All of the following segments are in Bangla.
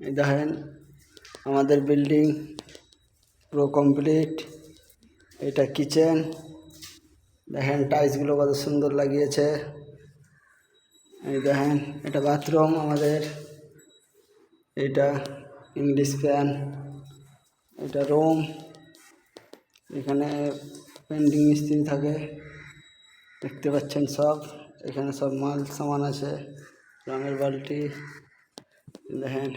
এই দেখেন আমাদের বিল্ডিং পুরো কমপ্লিট, এটা কিচেন, দেখেন টাইলসগুলো কত সুন্দর লাগিয়েছে। এই দেখেন, এটা বাথরুম আমাদের, এটা ইংলিশ ফ্যান, এটা রুম, এখানে পেন্টিং মিস্ত্রি থাকে, দেখতে পাচ্ছেন সব, এখানে সব মাল সামান আছে, রঙের বালতি, দেখেন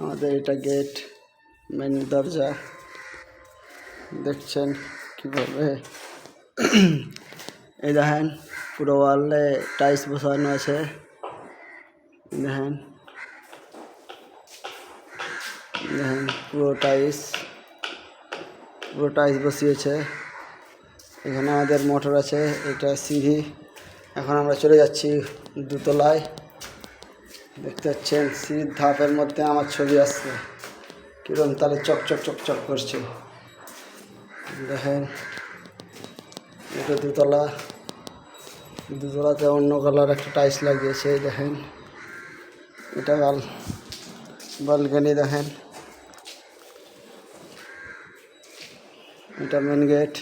আমাদের এটা গেট মেন দরজা। দেখছেন কীভাবে? এই দেখেন, পুরো ওয়ালে টাইলস বসানো আছে। দেখেন দেখেন, পুরো টাইলস পুরো টাইলস বসিয়েছে। এখানে আমাদের মোটর আছে, এটা সিঁড়ি। এখন আমরা চলে যাচ্ছি দুতলায়। দেখতে পাচ্ছেন, সিঁড়ির ধাপের মধ্যে আমার ছবি আসছে। কিরম তাহলে চকচক চকচক করছে। দেখেন এটা দুতলা, দুতলাতে অন্য কালার একটা টাইলস লাগিয়েছে, দেখেন। এটা বাল বালকানি দেখেন। এটা মেন গেট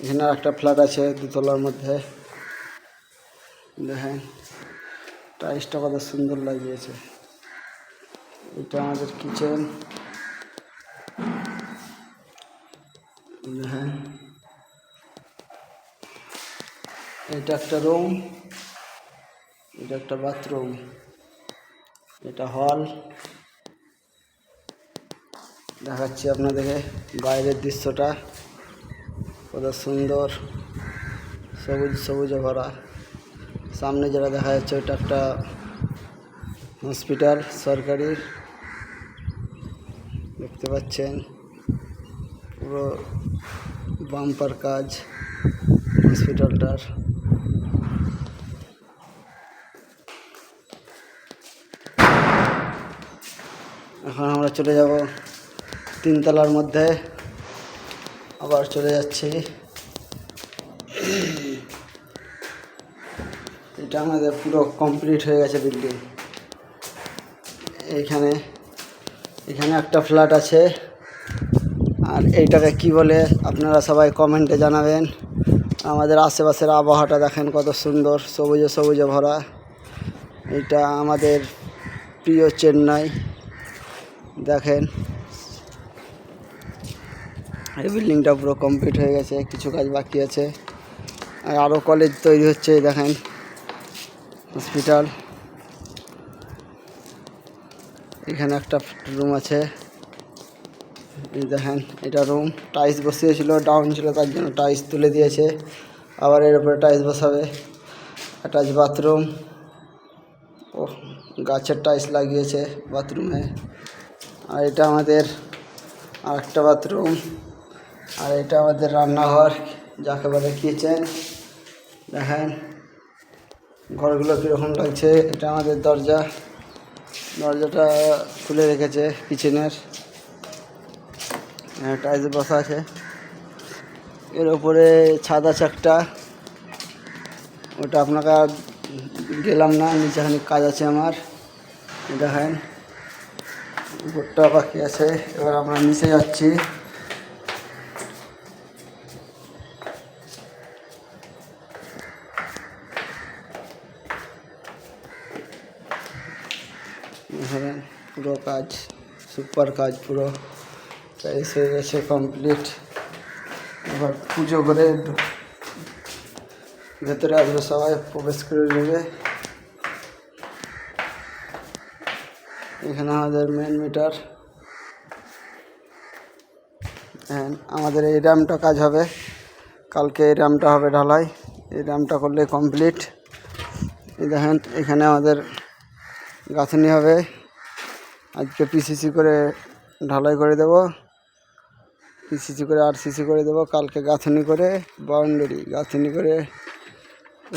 এখানে একটা ফ্ল্যাট আছে দুতলার মধ্যে। দেখেন টাইলসটা কত সুন্দর লাগিয়েছে। এটা আমাদের কিচেন। হ্যাঁ। এটা একটা রুম। এটা একটা বাথরুম। এটা হল। দেখাচ্ছি আপনাদেরকে বাইরের দৃশ্যটা। কত সুন্দর। সবুজ সবুজে ভরা। সামনে যেটা দেখা যাচ্ছে ওটা একটা হসপিটাল সরকারি। দেখতে পাচ্ছেন, পুরো বাম্পার কাজ হসপিটালটার। এখন আমরা চলে যাব তিনতলার মধ্যে। আবার চলে যাচ্ছি। এটা আমাদের পুরো কমপ্লিট হয়ে গেছে বিল্ডিং এইখানে এখানে একটা ফ্ল্যাট আছে। আর এইটাকে কি বলে, আপনারা সবাই কমেন্টে জানাবেন। আমাদের আশেপাশের আবহাওয়াটা দেখেন কত সুন্দর, সবুজে সবুজে ভরা। এটা আমাদের প্রিয় চেন্নাই। দেখেন, এই বিল্ডিংটা পুরো কমপ্লিট হয়ে গেছে, কিছু কাজ বাকি আছে। আর আরও কলেজ তৈরি হচ্ছে, দেখেন। হসপিটাল। এখানে একটা রুম আছে। দেখেন, এটা রুম। টাইলস বসিয়েছিল, ডাউন ছিল, তার জন্য টাইলস তুলে দিয়েছে। আবার এর উপরে টাইলস বসাবে। Attach bathroom. ও, গাছের টাইলস লাগিয়েছে বাথরুমে। আর এটা আমাদের আরেকটা বাথরুম। আর এটা আমাদের রান্নাঘর, যাকে বলে কিচেন। দেখেন ঘরগুলো কীরকম লাগছে, এটা আমাদের দরজা। দরজাটা খুলে রেখেছে কিচেনের টাইলস বসা আছে। এর উপরে ছাদ আছে একটা ওটা আপনাকে গেলাম না নিচে খানিক কাজ আছে আমার। দেখেন, উপরটা বাকি আছে। এবার আমরা নিচে যাচ্ছি। ধরেন পুরো কাজ সুপার কাজ পুরো। টাইলস হয়ে গেছে কমপ্লিট এবার পুজো করে ভেতরে আসবে সবাই, প্রবেশ করে নেবে। এখানে আমাদের মেন মিটার হ্যাঁ আমাদের এই র্যামটা কাজ হবে। কালকে এই র্যামটা হবে ঢালাই। এই র্যামটা করলে কমপ্লিট এই দেখেন, এখানে আমাদের গাঁথনি হবে। আজকে পিসিসি করে ঢালাই করে দেব। পিসিসি করে আর সিসি করে দেব। কালকে গাঁথনি করে বাউন্ডারি গাঁথনি করে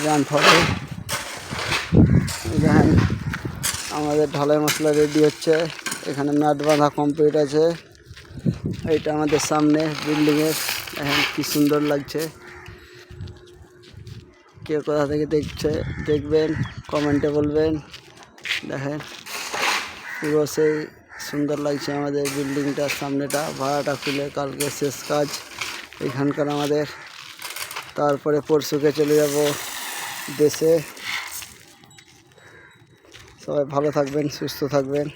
র্যাম্প হবে। দেখেন, আমাদের ঢালাই মশলা রেডি হচ্ছে। এখানে ম্যাট বাঁধা কমপ্লিট আছে। এইটা আমাদের সামনে বিল্ডিংয়ের দেখেন কি সুন্দর লাগছে। কে কোথা থেকে দেখছে, দেখবেন কমেন্টে বলবেন। দেখেন। পুরো সেই সুন্দর লাগছে আমাদের বিল্ডিংটার সামনেটা, ভাড়াটা খুলে কালকে শেষ কাজ এখানকার আমাদের। তারপরে পরশুকে চলে যাব দেশে। সবাই ভালো থাকবেন, সুস্থ থাকবেন।